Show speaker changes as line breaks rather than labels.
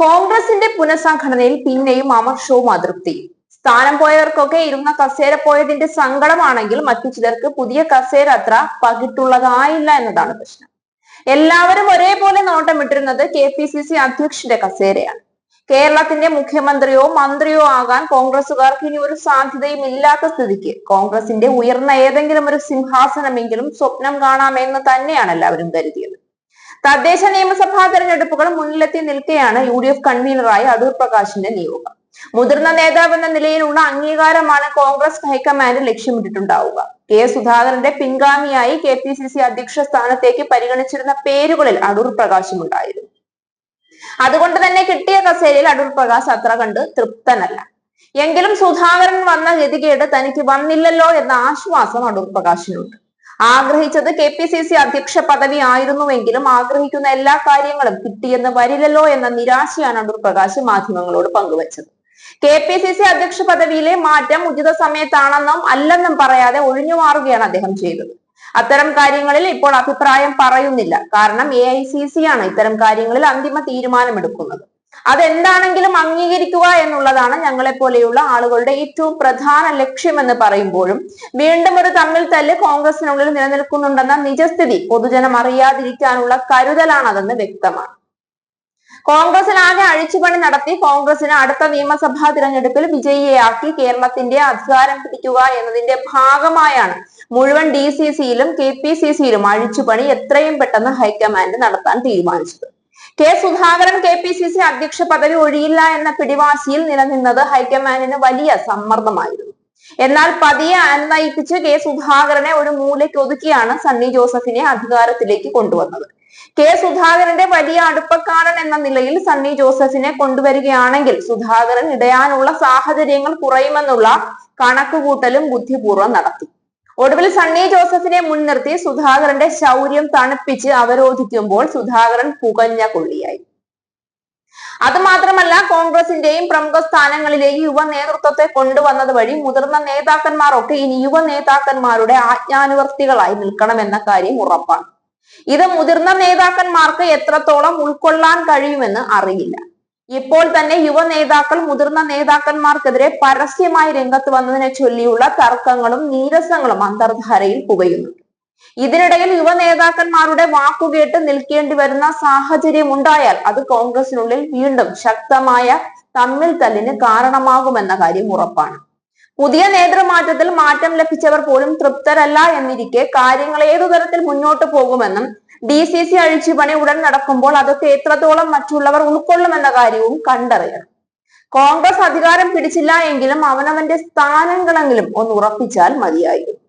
കോൺഗ്രസിന്റെ പുനഃസംഘടനയിൽ പിന്നെയും അമർഷവും അതൃപ്തിയും സ്ഥാനം പോയവർക്കൊക്കെ ഇരുന്ന കസേര പോയതിന്റെ സങ്കടമാണെങ്കിൽ മറ്റു ചിലർക്ക് പുതിയ കസേര അത്ര പകിട്ടുള്ളതായില്ല എന്നതാണ് പ്രശ്നം. എല്ലാവരും ഒരേപോലെ നോട്ടമിട്ടിരുന്നത് കെ പി സി സി അധ്യക്ഷന്റെ കസേരയാണ്. കേരളത്തിന്റെ മുഖ്യമന്ത്രിയോ മന്ത്രിയോ ആകാൻ കോൺഗ്രസുകാർക്ക് ഇനി ഒരു സാധ്യതയും ഇല്ലാത്ത സ്ഥിതിക്ക്. കോൺഗ്രസിന്റെ ഉയർന്ന ഏതെങ്കിലും ഒരു സിംഹാസനമെങ്കിലും സ്വപ്നം കാണാമെന്ന് തന്നെയാണ് എല്ലാവരും കരുതിയത്. തദ്ദേശ നിയമസഭാ തെരഞ്ഞെടുപ്പുകൾ മുന്നിലെത്തി നിൽക്കെയാണ് യു ഡി എഫ് കൺവീനറായി അടൂർ പ്രകാശിന്റെ നിയോഗം. മുതിർന്ന നേതാവ് എന്ന നിലയിലുള്ള അംഗീകാരമാണ് കോൺഗ്രസ് ഹൈക്കമാൻഡ് ലക്ഷ്യമിട്ടിട്ടുണ്ടാവുക. കെ സുധാകരന്റെ പിൻഗാമിയായി കെ പി സി സി അധ്യക്ഷ സ്ഥാനത്തേക്ക് പരിഗണിച്ചിരുന്ന പേരുകളിൽ അടൂർ പ്രകാശും ഉണ്ടായിരുന്നു. അതുകൊണ്ട് തന്നെ കിട്ടിയ കസേരയിൽ അടൂർ പ്രകാശ് അത്ര കണ്ട് തൃപ്തനല്ല. എങ്കിലും സുധാകരൻ വന്ന ഗതികേട് തനിക്ക് വന്നില്ലല്ലോ എന്ന ആശ്വാസം അടൂർ പ്രകാശിനുണ്ട്. ആഗ്രഹിച്ചത് കെ പി സി സി അധ്യക്ഷ പദവി ആയിരുന്നുവെങ്കിലും ആഗ്രഹിക്കുന്ന എല്ലാ കാര്യങ്ങളും കിട്ടിയെന്ന് വരില്ലല്ലോ എന്ന നിരാശയാണ് അടൂർ പ്രകാശ് മാധ്യമങ്ങളോട് പങ്കുവച്ചത്. കെ പി സി സി അധ്യക്ഷ പദവിയിലെ മാറ്റം ഉചിത സമയത്താണെന്നും അല്ലെന്നും പറയാതെ ഒഴിഞ്ഞു മാറുകയാണ് അദ്ദേഹം ചെയ്തത്. അത്തരം കാര്യങ്ങളിൽ ഇപ്പോൾ അഭിപ്രായം പറയുന്നില്ല. കാരണം എ ഐ സി സി ആണ് ഇത്തരം കാര്യങ്ങളിൽ അന്തിമ തീരുമാനമെടുക്കുന്നത്. അതെന്താണെങ്കിലും അംഗീകരിക്കുക എന്നുള്ളതാണ് ഞങ്ങളെ പോലെയുള്ള ആളുകളുടെ ഏറ്റവും പ്രധാന ലക്ഷ്യമെന്ന് പറയുമ്പോഴും വീണ്ടും ഒരു തമ്മിൽ തല്ല് കോൺഗ്രസിനുള്ളിൽ നിലനിൽക്കുന്നുണ്ടെന്ന നിജസ്ഥിതി പൊതുജനം അറിയാതിരിക്കാനുള്ള കരുതലാണതെന്ന് വ്യക്തമാണ്. കോൺഗ്രസിനാകെ അഴിച്ചുപണി നടത്തി കോൺഗ്രസിന് അടുത്ത നിയമസഭാ തിരഞ്ഞെടുപ്പിൽ വിജയിയാക്കി കേരളത്തിന്റെ അധികാരം പിടിക്കുക എന്നതിന്റെ ഭാഗമായാണ് മുഴുവൻ ഡി സി സിയിലും കെ പി സി സിയിലും അഴിച്ചുപണി എത്രയും പെട്ടെന്ന് ഹൈക്കമാൻഡ് നടത്താൻ തീരുമാനിച്ചത്. K Sudhakaran K P C C അധ്യക്ഷ പദവി ഒഴിയില്ല എന്ന പിടിവാശിയിൽ നിലനിന്നത് ഹൈക്കമാൻഡിന് വലിയ സമ്മർദ്ദമായിരുന്നു. എന്നാൽ പതിയെ അനുനയിപ്പിച്ച് കെ സുധാകരനെ ഒരു മൂലയ്ക്ക് ഒതുക്കിയാണ് സണ്ണി ജോസഫിനെ അധികാരത്തിലേക്ക് കൊണ്ടുവന്നത്. കെ സുധാകരന്റെ വലിയ അടുപ്പക്കാരൻ എന്ന നിലയിൽ സണ്ണി ജോസഫിനെ കൊണ്ടുവരികയാണെങ്കിൽ സുധാകരൻ ഇടയാനുള്ള സാഹചര്യങ്ങൾ കുറയുമെന്നുള്ള കണക്കുകൂട്ടലും ബുദ്ധിപൂർവം നടത്തി. ഒടുവിൽ സണ്ണി ജോസഫിനെ മുൻനിർത്തി സുധാകരന്റെ ശൗര്യം തണുപ്പിച്ച് അവരോധിക്കുമ്പോൾ സുധാകരൻ പുകഞ്ഞ കൊള്ളിയായി. അതുമാത്രമല്ല കോൺഗ്രസിന്റെയും പ്രമുഖ സ്ഥാനങ്ങളിലേക്ക് യുവ നേതൃത്വത്തെ കൊണ്ടുവന്നത് വഴി മുതിർന്ന നേതാക്കന്മാരൊക്കെ ഇനി യുവ നേതാക്കന്മാരുടെ ആജ്ഞാനുവർത്തികളായി നിൽക്കണമെന്ന കാര്യം ഉറപ്പാണ്. ഇത് മുതിർന്ന നേതാക്കന്മാർക്ക് എത്രത്തോളം ഉൾക്കൊള്ളാൻ കഴിയുമെന്ന് അറിയില്ല. ഇപ്പോൾ തന്നെ യുവ നേതാക്കൾ മുതിർന്ന നേതാക്കന്മാർക്കെതിരെ പരസ്യമായി രംഗത്ത് വന്നതിനെ ചൊല്ലിയുള്ള തർക്കങ്ങളും നീരസങ്ങളും അന്തർധാരയിൽ പുകയുന്നുണ്ട് ഇതിനിടയിൽ യുവ നേതാക്കന്മാരുടെ വാക്കുകേട്ട് നിൽക്കേണ്ടി വരുന്ന സാഹചര്യം ഉണ്ടായാൽ അത് കോൺഗ്രസിനുള്ളിൽ വീണ്ടും ശക്തമായ തമ്മിൽ തല്ലിന് കാരണമാകുമെന്ന കാര്യം ഉറപ്പാണ്. പുതിയ നേതൃമാറ്റത്തിൽ മാറ്റം ലഭിച്ചവർ പോലും തൃപ്തരല്ല എന്നിരിക്കെ കാര്യങ്ങൾ ഏതു തരത്തിൽ മുന്നോട്ട് പോകുമെന്നും ഡി സി സി അഴിച്ചുപണി ഉടൻ നടക്കുമ്പോൾ അതൊക്കെ എത്രത്തോളം മറ്റുള്ളവർ ഉൾക്കൊള്ളുമെന്ന കാര്യവും കണ്ടറിയണം. കോൺഗ്രസ് അധികാരം പിടിച്ചില്ല എങ്കിലും അവനവന്റെ സ്ഥാനങ്ങളെങ്കിലും ഒന്ന് ഉറപ്പിച്ചാൽ മതിയായിരുന്നു.